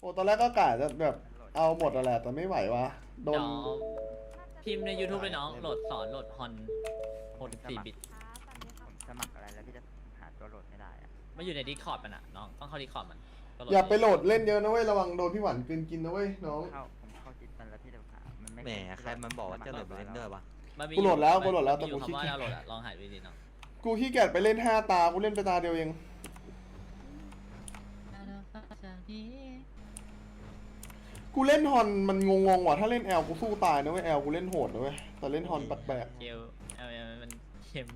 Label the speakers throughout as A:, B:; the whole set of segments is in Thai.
A: โอ้ตอนแรกก็กะจะแบบเอาหมดอะแหละแต่ไม่ไหววะโด
B: เดี๋
A: น
B: ยวพิมพ์ใน YouTube เลยน้อง โหลดสอนโหลดฮอน64บิต
C: ผมสมัครอะไรแล้วพี่จะหาตัวโหลดไม่ได้อะ
B: มาอยู่ใน Discord มันอะน้อง ต้องเข้า Discord มันก็โหลด
A: อย่าไปโหลดเล่นเยอะนะเว้ยระวังโดนพี่หวันกลืนกินนะเว้ยน้อง
C: เข้าผมเข้าจิตมันแล้วพี่จะหา มันไม่
D: แหมใครมันบอกว่าจะโหลดไปเล่นด้วยวะ
B: มันมี
A: กูโหลดแล้ว
B: มัน
A: กูโหลดแล้ว
B: มันมีอยู่
A: แต่กูขี้
B: คำว่า
A: เกียจ
B: ดาวน์โหลดอะลองหาดูดิน้อง
A: กูขี้เกียจไปเล่นห้าตากูเล่นไปตาเดียวเอง กูเล่นฮอนมันงงๆว่ะถ้าเล่นแอลกูสู้ตายนะเว้ยแอลกูเล่นโหดนะเว้ยแต่เล่นฮอนแปลก
B: เกลเอลมันเค็ม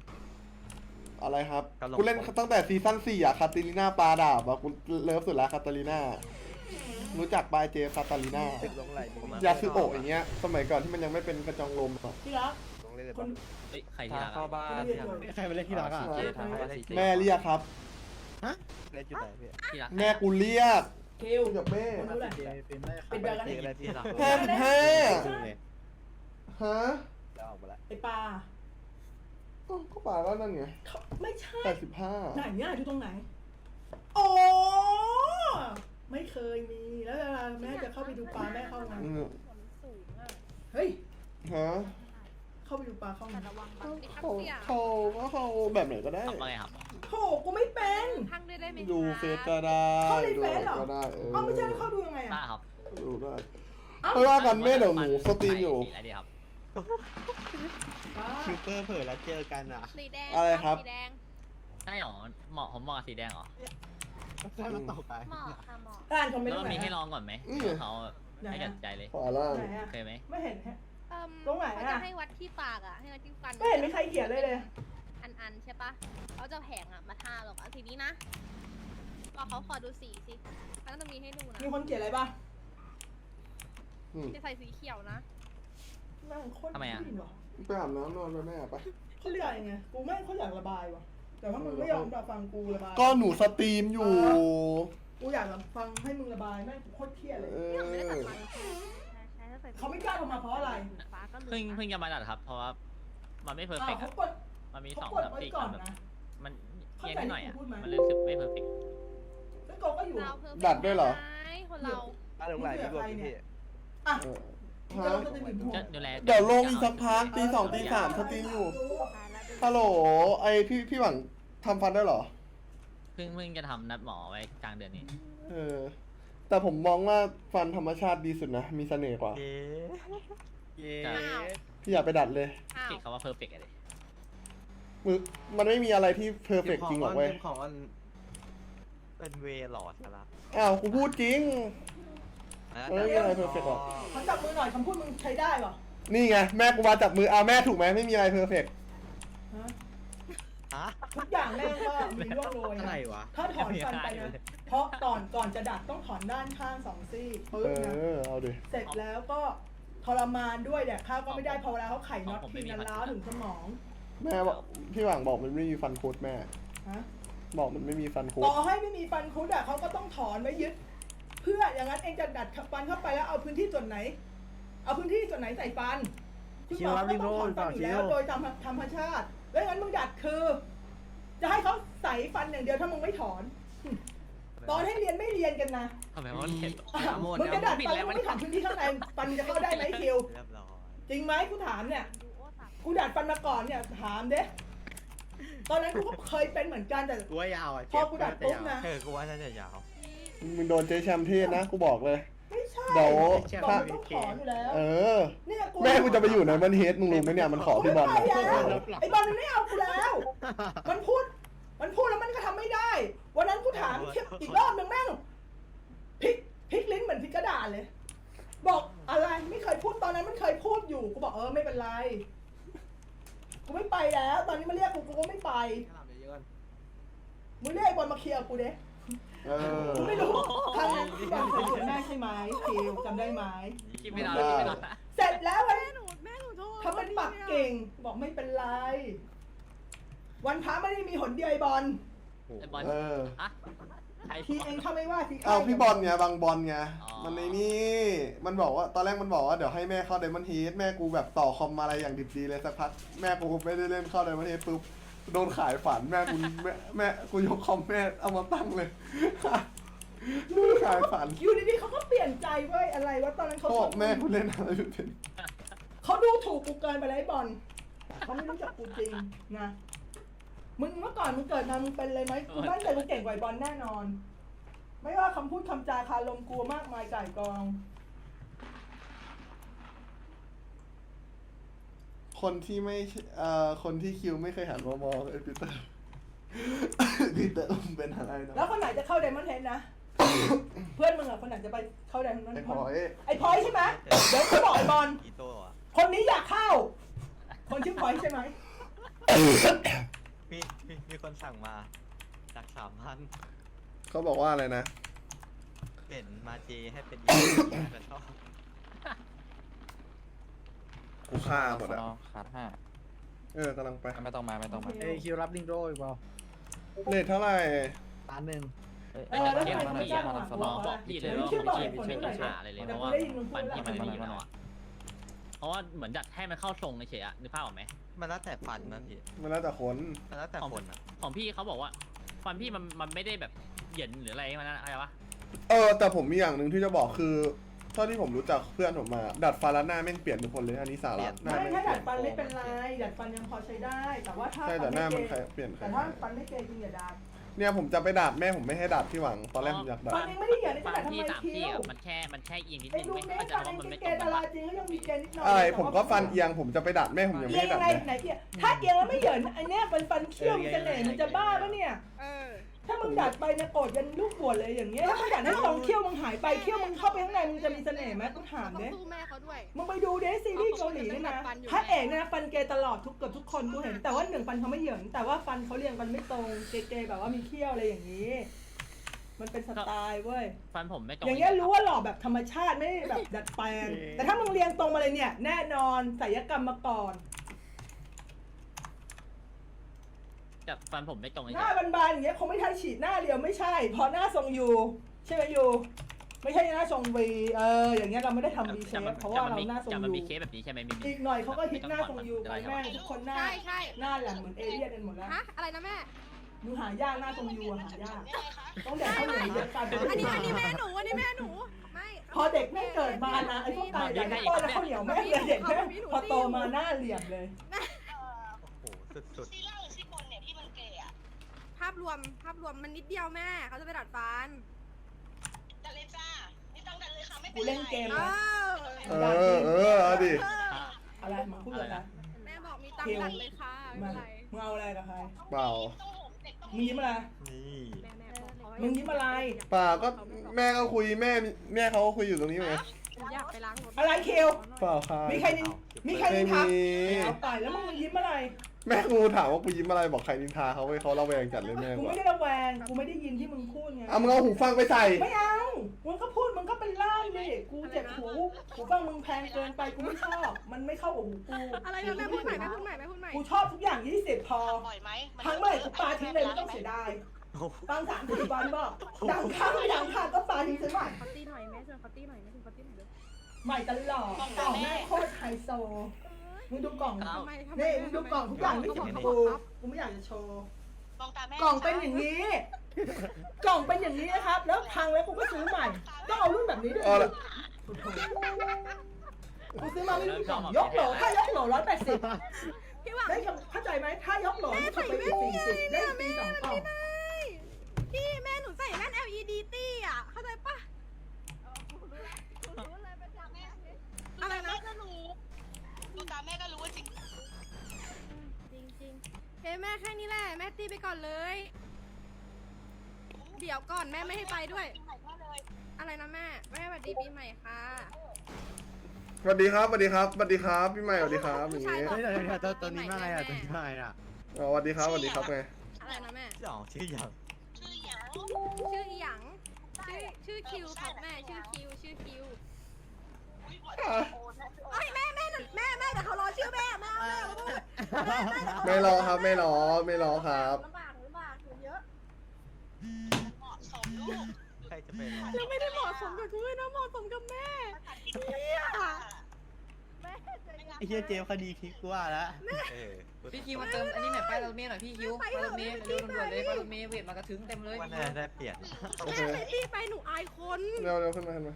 A: ๆอะไรครับ
D: กำลัง
A: กูเล่นตั้งแต่ซีซั่นสี่อะคาตาลิน่าปลาดาบอะกูเลิฟสุดละคาตาลิน่ารู้จักปลายเจคาตาลิน่า
E: ลงไหลดี
A: ยาซึโอะอย่างเงี้ยสมัยก่อนที่มันยังไม่เป็นกระจองลมอะ
F: ที่รัก
E: ลงเล่นเลย
F: คน
B: เฮ้ยใครที่
D: ทาง
B: รัก
D: เข้า
B: อะ
D: บ้าน
F: เรียกอยู่
E: ใครมาเล่นที่รักอะ
D: เจทางเข้าบ้านสีเจ
A: แม่เรียกครับ
E: เล่นจุดไหนพี่
B: ที่รัก
A: แม่กูเรียก
F: คิว
A: กูกับแม่
F: คนรู้แหละ
E: เป็นได้
F: เป็นแบบกัน
E: เด็กอะไรพี่
D: ที่รัก
A: ห้าสิบห้า
E: เลย
A: ฮะ
E: แล้วออกมาละ
F: ไอปลา
A: อ้าวก็ป่าแล้วนั่นไง
F: เขาไม่ใช่
A: แปดสิบห้า
F: ไหนเนี่ยอยู่ตรงไหนโอ้ไม่เคยมีแล้วเวลาแม่จะเข้าไปดูปลาแม่เข้าไง
A: อืม
G: สูงอะ
F: เฮ้ย
A: ฮะ
F: เข้าไปดูปลาเข้าไง
G: แต่ระวังบังดิครับ
A: เขา
G: เสี่ย
A: เขาก็เขาแบบไหนก็ได้
B: ทำอะไรครับ
F: โถกูไม่เป็น
G: พังด้วยได้ไหม
A: ดู
G: คะ
A: เฟซก็ได้
F: เข้าใน
A: ดู
F: เฟซเหรอ
A: ก็ได้เออ
F: เอ้าไม่ใช่แล้วเข้าดูยังไง
B: ป้า
F: อะ
B: ครับ
A: ดูได้
F: เอ้า
A: เพราะว่ากันแม่เดี๋ยวหนูสตรีมอยู่
B: อะไรดีครับ
F: ป้า
E: คิวเปอร์เผลอแล้วเจอกันอะ
G: สีแดง
A: อะไรครับ
G: สีแดง
B: ใช่หรอเหมาะผมเหมาะกับสีแดงเหรอ
E: ใช่มันตกไป
G: เหมาะค่ะเหมาะ
F: อ่านคอมเมน
B: แล้ว
F: ต์ตร
B: มัน
F: งไหน
B: มีให้ล
F: อะ
B: องก่อนไหม
A: อืม
B: เผื่อเขาให้กัดใจเลย
A: ขวาล่าง
F: ไหนอะ
B: เคยไหม
F: ไม่เห็นฮะ
G: เอิ่ม
F: ตรงไหนอะ
G: เขาจะให้วัดที่ปากอะให้วัดที่ฟัน
F: ไม่เห็นมีใครเขียนเลยเลย
G: อันอันๆใช่ ปะเขาจะแผงอะมาทาหรอกอะทีนี้นะบอกเขาขอดูสีสิเขาต้องมีให้ดูนะ
F: มีคนเขียนอะไรป่ะ
A: อืม
G: จะใส่สีเขียวนะ
F: แม่งโคตร
B: ทำไมอะ
F: ผู้หญิงว่
A: ไปอาบน้ำนอนไปแม่ไป
F: เขาเรียกอะไรไงกูแม่งเขาอยากระบายว่ะ แต่ว่ามึงไม่ยอมแบบฟังกูระบาย
A: ก็หนูสตรีมอยู่
F: กูอยากแบบฟังให้มึงระบายแม่งกูโคตรเครียดเลย
A: เอ
G: นี่เราไม่ได้ตัด
A: อ
G: ฟันใช่ใช่ถ้ใส่
F: เขาไม่กล้าลงมาเพราะอะไร
G: ฟ้าก็เหลื
B: เพิ่ง
G: อง
B: เพิ่งจะมาดัดครับ เพราะว่ามันไม่เพอร์เฟ
F: อ้าว
B: กต์
F: เขา
B: อะ
F: กด
B: มันมีส
F: เขา
B: อง
F: กด
B: สาม
F: ไว้
B: สี่
F: ก่อน
B: แบบ
F: นะ
B: มัน
F: เข้า
B: เอียง
F: ใจ
B: นิดหน่อยอะ
F: ที่พูดไหม
B: มันรู้สึกไม่เพอร์เฟกต์
F: แล้วโกก็อยู่
G: เราเพิ่ม
A: ดัดด้วยเหรอ
G: คนเรา
E: ถ้าลงไหลพี่รวมพี่
F: อะ
A: เออ
F: มึงจะลงสตรีมอยู่
B: จะดูแล
A: เดี๋ยวลงอีกสักพัก ตีสองตีสามสตรีมอยู่
G: ตายแล้วดู
A: ฮัลโหล ไอพี่พี่หวังทำฟันได้เหรอ
B: เพิ่งเพิ่งจะทำนัดหมอไว้กลางเดือนนี้
A: เออ แต่ผมมองว่าฟันธรรมชาติดีสุดนะ มีเสน่ห์กว่า
D: เย้
E: เย้
A: พี่อย่าไปดัดเลย
G: อ้าว
B: คิดคำว่าเพอร์เฟกต์อะไร
A: มือมันไม่มีอะไรที่เพอร์เฟกจริงหรอกเว้ย
E: ของอัน
D: เป็นเวหลอดครับ
A: อ้าวกูพูดจริง เอ้ยอะไร perfect หรอ
F: ขอจับมือหน่อยคำพูดมึงใช้ได้ป่ะ
A: นี่ไงแม่กูมาจับมืออ่าแม่ถูกไหมไม่มีอะไรเพอร์เฟก
F: ฮะ
D: ฮะ
F: ทุกอย่างแม่งก็มีร่วงโรย
E: อะไร
F: นะ
E: วะ
F: ถ้าถอนฟันไปนะเพราะก่อนก่อนจะดัดต้องถอนด้านข้างสองซี่ปึ๊บ
A: เอ
F: นะ
A: อเอาดิ
F: เสร็จแล้วก็ทรมานด้วยแดกข้าวก็ไม่ได้พอเวลาเขาไข่น็อตทีนั้นล้าวถึงสมอง
A: แม่บอกพี่หวังบอกมันไม่มีฟันคุดแม่
F: ฮะ
A: บอกมันไม่มีฟันคุด
F: ต่อให้ไม่มีฟันคุดอะเขาก็ต้องถอนไว้ยึด เพื่ออย่างนั้นเองจะดัดฟันเข้าไปแล้วเอาพื้นที่ส่วนไหน เอาพื้นที่ส่วนไหนใส่ฟันคุณหมอก็ต้องถอนฟันอยู่แล้วโดยตามธรรมชาติ แล้วงั้นมึงดัดคือ จะให้เขาใส่ฟันอย่างเดียวถ้ามึงไม่ถอน ตอนให้เรียนไม่เรียนกันนะ
B: ทำไมมันเห็น
F: อะมึงจะดัดฟันมึงไม่ถามพื้นที่ข้างในฟันจะเข้าได้ไหมคิว
D: เรียบร้อย
F: จริงไหมกูถามเนี่ย
G: ดูโอ้ตับ
F: กูดัดฟันมาก่อนเนี่ยถามเด้ตอนนั้นกูก็เคยเป็นเหมือนกันแต่
E: กูว่ายาวอะ
F: พอกูดัดปุ๊บนะ
D: เออกูว่าน่าจะยาว
A: มึงโดนเจ๊แชมเทศนะกูบอกเลย
F: ไม่ใช่
A: เดี๋ยว
F: บอกมันต้องถอนอยู่แล้ว
A: เออ
F: เนี่ยกู
A: แม่กูจะไปอยู่ในมันเฮดมึงรู้ไหมเนี่ยมันขอพี่บอล
F: ไม่
A: นะ
F: ไปแล้วไอ้บอลมันไม่เอากูแล้ว มันพูด มันพูดแล้วมันก็ทำไม่ได้ วันนั้นกูถามอีกรอบหนึ่งแม่งพลิกพลิกลิ้นเหมือนพลิกกระดาษเลย บอกอะไรไม่เคยพูดตอนนั้นมันเคยพูดอยู่กูบอกเออไม่เป็นไร กูไม่ไปแล้ว ตอนนี้มาเรียกกูกูก็ไม่ไปมึงเรียกไอ้บอลมาเคลียร์กูเด้
A: เออ
F: กูไม่รู้ครั้งนั้นที่บอลเคยชวนแม่ใช่ไหมคิวจำได้ไหม
B: คิดไม่ได้คิดไม่ได้
F: เสร็จแล้ววัน
G: แม่หนูแม่หนูโทษ
F: ทำเป็นปักเก่ง บอกไม่เป็นไร วันพระไม่ได้มีหนเดียวไอ้บอล
B: ไอ้บอล
A: เออ
B: อะใคร
F: ทีเองถ้าไม่ว่าที
A: เอาพี่บอลไงบางบอลไง
B: อ๋อ
A: มันในนี่ มันบอกว่าตอนแรกมันบอกว่าเดี๋ยวให้แม่เข้าไดมอนด์เฮดแม่กูแบบต่อคอมมาอะไรอย่างดิบดีเลยสักพักแม่กูไม่ได้เล่นเข้าไดมอนด์เฮดปุ๊บโดนขายฝันแม่กูแม่แม่กูยกคอมแม่เอามาตั้งเลยลูกขายฝัน
F: อยู่ดีๆเขาก็เปลี่ยนใจเว้ยอะไรวะตอนนั้นเขา
A: เขาบอกแม่กูเล่นอะไรไม่เป็น
F: เขาดูถูกกูเกินไปแล้วไอ้บอลเขาไม่รู้จักกูจริงนะมึงเมื่อก่อนมึงเกิดมามึงเป็นเลยไหมกูมั่นใจกูเก่งกว่าไอ้บอลแน่นอน ไม่ว่าคำพูดคำจาคารมกูมากมายก่ายกอง
A: คนที่ไม่เอ่อคนที่คิวไม่เคยหันมามองไอ้ปีเตอร์ปีเตอร์มึงเป็นอะไรนะ
F: แล้วคนไหนจะเข้าไดมอนด์เฮดนะ เพื่อนมึงอะคนไหนจะไปเข้าไดมอนด์
A: ไอ้
F: เฮ
A: พลอย
F: ดไอ้พลอยใช่ไหมเดี๋ยวกูบอกไอ้บอล
D: อีโต้อะ
F: คนนี้อยากเข้า คนชื่อพลอยใช่ไหม
D: มีมีมีคนสั่งมาจากสามพัน
A: เขาบอกว่าอะไรนะ
D: เปลี่ยนมาเจให้เป็นอีแต่ชอบ
A: กูฆ่าหมดอะ
H: ขาดห้า
A: เออกำลังไป
H: ไม่ต้องมาไม่ต้องมา
E: เอ้ยคิวรับลิงโดอีกเปล่า
A: เลทเท่าไหร่
E: ล้านหนึ่ง
H: เอ้ย
F: เออแล้ว
B: เก
F: ทำ
B: ม
F: ไม
B: มัน
F: มึง
B: พี่
F: จ้าง
B: อะ
F: หา
B: ส
F: กู
B: ม
F: บ
B: อ
F: องก
B: บอ
F: ว่าก
B: พี่เลย
F: ไม่
B: ว่า
F: ชื่อบอก
B: พี่
F: เหตุผล
B: ไม่
F: ให้
B: ช่วย
F: หน่อย
B: หาอะไรเลย
F: แต่
B: เพราะ
F: กู
B: ว่า
F: ได้ยินมึงพู
B: ฟั
F: ด
B: น
F: แล้ว
B: พี่มันไม่มีอยู่แล้วอะเพราะว่าเหมือนจัดให้มันเข้าทรงเฉยๆอะนึกภาพออกไหม
D: มันแล้วแต่ฟันนะพี่
A: มันแล้วแต่คน
D: มันแล้วแต่คนอะ
B: ของพี่เขาบอกว่าฟันพี่มันมันไม่ได้แบบ เหยินหรืออะไรมันอะไรวะ
A: เออ แต่ผมมีอย่างหนึ่งที่จะบอกคือเท่าที่ผมรู้จักเพื่อนผมมา ดัดฟันแล้วหน้าแม่งเปลี่ยนทุกคนเลยอันนี้สาระหน้า
F: ไม่
A: แม่ง
F: ถ้า
A: เป
F: ดั
A: ลี่
F: ด
A: ยน
F: ฟันไม่เป็นไรดัดฟันยังพอใช้ได้ แต่ว่าถ้า
A: ใช่แต่หน้ามันใครเปลี่ยนใคร
F: แต่ถ้าฟันไม่เกยจริงอย่าดัด
A: เนี่ยผมจะไปดัดแม่ผมไม่ให้ดัดที่หวังตอนแรกผมอยากดัด
F: ฟันเองไม่ได้เหยียดนี่
B: ฟั
F: จะ
B: น
F: ดัดทำ
B: พี่
F: ไม
B: สาม
F: คิ้
B: ที่
F: ว
B: อะมันแค่มันแค่เอียงนิด
F: ไอ้
B: นึง
F: ดู
B: ไม่
F: เม
B: เข้า
F: ฆ
B: ใจ
F: ฟัน
B: ว่า
F: เอง
B: มัน
F: จะ
B: ไม่
F: เก
B: ตรง
F: ยดา
B: กัน
F: รา
B: ปะ
F: จริงก็ยังมีเกยนิดหน่อย
A: ใช่ผมก็ฟันเอียงผมจะไปดัดแม่ผมยังไม่
F: เอีย
A: ได้
F: ง
A: ดัด
F: ไง
A: เลย
F: ไหนเอียงถ้าเอียงแล้วไม่เหยินไอเนี้ยเป็นฟันเคี้ยวมีเสน่ห์มันจะบ้าปะเนี่ย
G: เออ
F: ถ้ามึงดัดไปเนี่ยโกรธยันลูกบวชเลยอย่างเงี้ยถ้ามึงดัดให้ตรงเขี้ยวมึงหายไปเขี้ยวมึงเข้าไปข้างในมึงจะมีเสน่ห์ไหมต้องถาม
G: ต้อง
F: เด้
G: สู้แม่เขาด้วย
F: มึงไปดูเดซีรีส์เกาหลีนี่นะพระเอกเนี่ยนะฟันเกยตลอดทุกเกือบทุกคนกูเห็นแต่ว่าหนึ่งฟันเขาไม่เหยินแต่ว่าฟันเขาเรียงกันไม่ตรงเกยๆแบบว่ามีเขี้ยวอะไรอย่างนี้ มันเป็นสไตล์เว้ย
B: ฟันผมไม่ตรง
F: อย่างเงี้ยรู้ว่าหล่อแบบธรรมชาติไม่ได้แบบดัดแปลงแต่ถ้ามึงเรียงตรงมาเลยเนี่ย แน่นอนศัลยกรรมมาก่อน
B: แต่ฟันผมไม่ตรง
F: ห
B: เฉ
F: น้ายบานๆอย่างเงี้ยคงไม่ทันฉีดหน้าเดียวไม่ใช่ เพราะหน้าทรงยูใช่ไหมยูไม่ใช่หน้าทรงวีเอออย่างเงี้ยเราไม่ได้ทำวีเช
B: แต่
F: ฟ
B: มัน
F: เพราะ
B: แต่
F: ว่า
B: มัน
F: เรา
B: มี
F: หน้าทรง
B: แต่มัน
F: ยู
B: มีเคสแบบนี้ใช่ไหมมี
F: อีกหน่อยเขาก็ฮิตหน้าทรงยูไปแม่งทุกคนหน้า
G: ใช่ใช่
F: หน้าแหลมเหมือนเอเลี่ยนกันหมดแล้ว
G: ฮะอะไรนะแม่
F: ดูหายากหน้าทรงยูอะหายากต้องแดกข้าวเหนียวเยอะกัน
G: อันนี้อันนี้แม่หนูอันนี้แม่หนูไม่
F: พอเด็กแม่งเกิดมานะไอ้พวกตายเด็กป้อนแล้วข้าวเหนียวแม่งเลยเด็กแม่งพอโตมาหน้าเหลี่ยมเลย
D: โอ้โหสุด
I: ซี
G: พรวม ภาพรวมมันนิดเดียวแม่เขาจะไปดัดฟัน
I: ดันเลยจ้าไม่ต้องดันเลยค่ะไม่เป็
F: กู
I: นไร
F: เล่นเกม
G: เอ
F: นะ
G: อ
A: เออเออเอาดิ
F: อะไรมึงพูดอะไรนะ
G: แม่บอกมีตังค์ดัดเลยค่ะไม่
F: มา
G: เป็นไร
F: มึงเอาอะไรกับใคร
A: เปล่า
I: ต้องผมเด็กต้อง
F: มึงยิ้มอะไร
D: ๆนี่
G: แม่แม่บอกเขา
F: มึงยิ้มอะไร
A: เปล่าก็แม่ก็คุยแม่แม่เขาก็คุยอยู่ตรงนี้ไง
G: อยากไปล้างรถ
F: อะไรคิว
A: เปล่าค่ะ
F: มีใครนินมีใครนินทัก
A: ไม่มี
F: เอาตายแล้วมึงยิ้มอะไร
A: แม่กูถามว่ากูยิ้มอะไรบอกใครนินทาเขาไว้เขาระแวงจัดเลยแม่
F: กู
A: กู
F: ไม่
A: อะ
F: ได้ระแวงกูไม่ได้ยินที่มึงพูดไง
A: เอามึงเอาหูฟังไปใส่
F: ไม่เอา มึงก็พูด มึงก็เป็นล่ามดิกูเจ็บหู หูฟังมึงแพงเกินไปกูไม่ชอบ มันไม่เข้ากับหูกู
G: อะไรนะแม่พูดใหม่แม่พูดใหม่แม่พูดใหม่
F: กูชอบทุกอย่าง20พอ
I: บ่อยไหม
F: ทั้งเมื่อไหร่กูปาทิ้งเลยไม่ต้องเสียดายฟังสามสี่วันบอกดังข้างไม่ดังข้างก็ปาทิ้งซื้อใหม่
G: เขาตีหน่อยแม่เชิญเขาตีหน่อยแม่เชิญเขาตีหน่อยเด้อ
F: ใหม่ตลอดกล่องแม่งโคตรไฮโซ มึงดูกล่อง
G: ทำไมทำไม
F: นี่มึงดูกล่องทุกอย่างไม่
G: เขา
F: ถึ
G: บอก
F: ง
G: เขาบ
F: กู
G: อกครับ
F: กูไม่อยากจะโชว์
I: มองตาแม่
F: กล่องเป็นอย่างนี้ กล่องเป็นอย่างนี้นะครับ แล้วพังแล้วกูก็ซื้อใหม่ ต้องเอารุ่นแบบนี้ด้วย
A: เอาละ
F: กูซื้อมาไม่รู้กี่กล่องยกโหลถ้ายกโหลร้อยแปดสิบ
G: พี่หวัง
F: ได้เข้าใจไหมถ้ายกโหลนี่ถูกไปอีกสี่สิบได้ฟรีสองกล่อง
G: พี่แม่หนูใส่แว่น LED ตี้อะ เข้าใจปะ
I: ตี
G: ไปก่อนเลย เดี๋ยวก่อนแม่ไม่ให้ไปด้วย
I: ใหม่แม่เลย
G: อะไรนะแม่ แม่สวัสดีปีใหม่ค่ะ
A: สวัสดีครับสวัสดีครับสวัสดีครับพี่ใหม่สวัสดีครับอย่าง
G: ผู้ชาย
A: งี้
G: บอก
E: เฮ้ยเดี๋ยวเดี๋ยวตัวตัวนี้มาไงอะตัวนี้มาไงอะ
A: อ๋อสวัสดีครับสวัสดีครับไง
G: อะไรนะแม่
D: ชื่ออ๋อชื่ออย่าง
I: ชื่อหยาง
G: ชื่ออีหยังชื่อชื่อคิวครับแม่ชื่อคิวชื่อคิว เอ้ยแม่แม่แม่แม่แต่เขารอชื่อแม่แม่แม่มาพูดแม่แม่แต่เขา
A: ไม่รอครับ ไม่รอไม่รอครับ
G: ลำบากลำบากเยอะ
I: เหมาะสมลูก
D: ใครจะไปรอ
G: แล้วไม่ได้เหมาะสมกับกูด้วยนะเหมาะสมกับแม่
I: เฮีย
E: ไอ้เหี้ยเจมคดีพลิกกูว่าล้ว
J: เออ
K: พี่คิวมาเติมอันนี้หน่อยป้ายรถเมล์หน่อยพี่คิวป้ายรถเมล์เร็วด่วนๆเลยป้ายรถเมล์เวทมากระถึงเต็มเลย
J: ว่าน่าได้เปลี่ยน
A: โอเค
G: รีบไปหนูอายคน
A: เร็วเร็วขึ้นมาขึ้นมา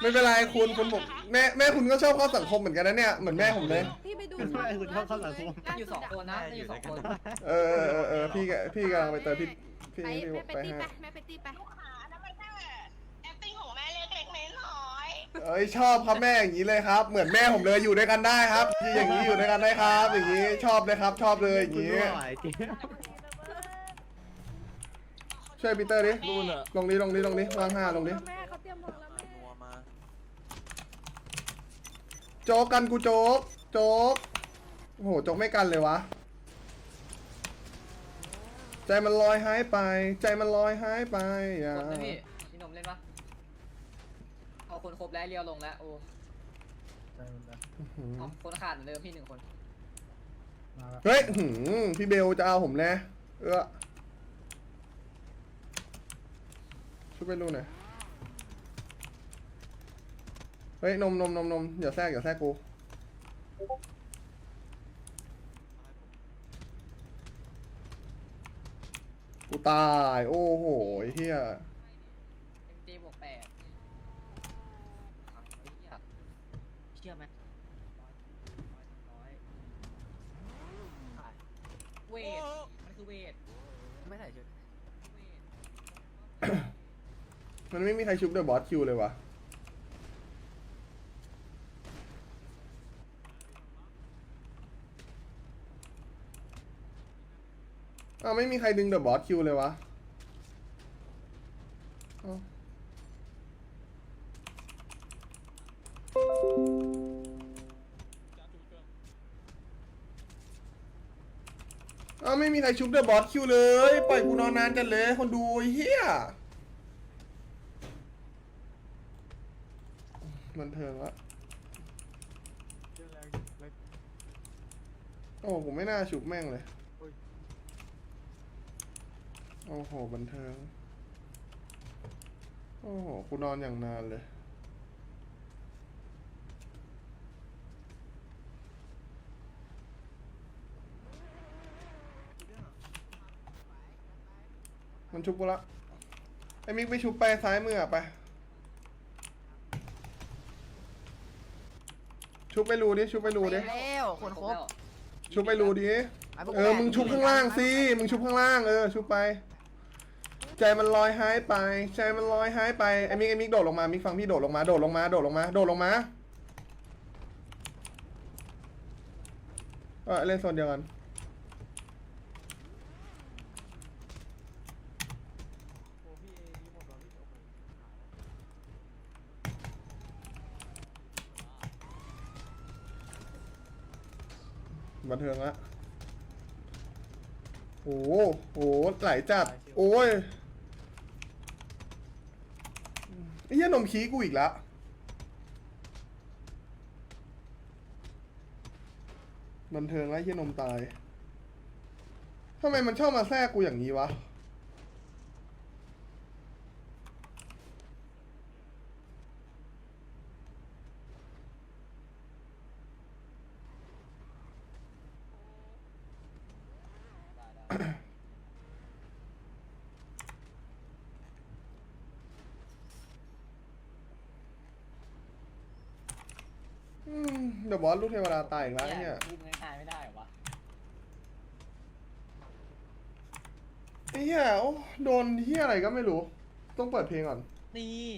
A: ไม่เป็นไรคุณคุณผมแม่แม่คุณก็ชอบเข้าสังคมเหมือนกันนะเนี่ยเหมือนแม่ผมเลย
G: พี่ไปดู
E: ทำไมคุณชอบเข้าสังคม
K: อยู่สองคนนะอยู่สองคน
A: เออเออเออเออพี่กะพี่กำลังไปเติมพี่พี่
G: ไป
A: พี่
G: แม่ไป
A: ไป
G: ตี
A: ให้
G: ไปแม่ไปตีไป
D: หาอันนั้นมันแค่ acting ของแม่เล็กๆน้อย
A: เอ้ยชอบครับแม่อย่างนี้เลยครับ เหมือนแม่ผมเลยอยู่ด้วยกันได้ครับ อย่างนี้อยู่ด้วยกันได้ครับ อย่างนี้ชอบเลยครับ ชอบเลยอย่าง
E: คุณ
A: นี้
E: รู้ไหมเจมส์
A: ช่วยปีเตอร์ดิลงดิลงดิลงดิวางห้าลงดิ
G: แม่เขาเตรียมวางแล้วแม่
J: นัวมา
A: โจ๊กกันกูโจ๊ก โจ๊ก โอ้โห โจ๊กไม่กันเลยวะ ใจมันลอยหายไป ใจมันลอยหายไปอย่า
K: หมดนะพี่พี่หนมเล่นปะเอาคนครบแล้วเรียวลงแล้วโอ้
A: อื้อหือ
K: เอาคนขาดเหมือนเดิมพี่หนึ่งคน
A: เฮ้ยหืมพี่เบลจะเอาผมแน่เออช่วยไปดูหน่อย เฮ้ยนมนมนมนมอย่าแทรกอย่าแทรกกูกูตาย โอ้โหไอ้เฮีย
K: เอ็มจีบวกแปดอะไอ้เหี้ยเชื่อไหมร้อยเวท มันคือเวท ไม่ใส่ชุดเวท
A: มันไม่มีใครชุบเดอะบอสคิวเลยวะ อ้าวไม่มีใครดึงเดอะบอสคิวเลยวะอ้าวอ้าไม่มีใครชุบเดอะบอสคิวเลย ปล่อยกูนอนนานจังเลย คนดูเฮียบันเทิงละโอ้ผมไม่น่าฉุบแม่งเลย โอ้โห บันเทิง โอ้โห กูนอนอย่างนานเลย มันชุบกูละ ไอ้มิกไปชุบไปซ้ายมืออะไป ชุบไปรูดิ ชุบไปรูดิ
K: แล้วคนครบ
A: ชุบไปรูดิ เออ มึงชุบข้างล่างสิ มึงชุบข้างล่าง เออ ชุบไป ใจมันลอยหายไป ใจมันลอยหายไปไอ้มิกไอ้มิกโดดลงมามิกฟังพี่โดดลงมาโดดลงมาโดดลงมาโดดลงมาเออเล่นโซนเดียวกันบันเทิงละโอ้โหโอ้โหไหลจัด โอ้ยไอ้เหี้ ยนมขี้กูอีกแล้วบันเทิงแล้วไอ้เหี้ยนมตายทำไมมันชอบมาแทรกกูอย่างนี้วะ เดี๋ยวบอสลูกเทวดาตายอีกแล้วไอ้เนี่ย
K: พูดง่ายๆไม่ได้เหรอวะ
A: ไอ้เหี้ยโอ้โดนเหี้ยอะไรก็ไม่รู้ ต้องเปิดเพลงก่อน
K: นี่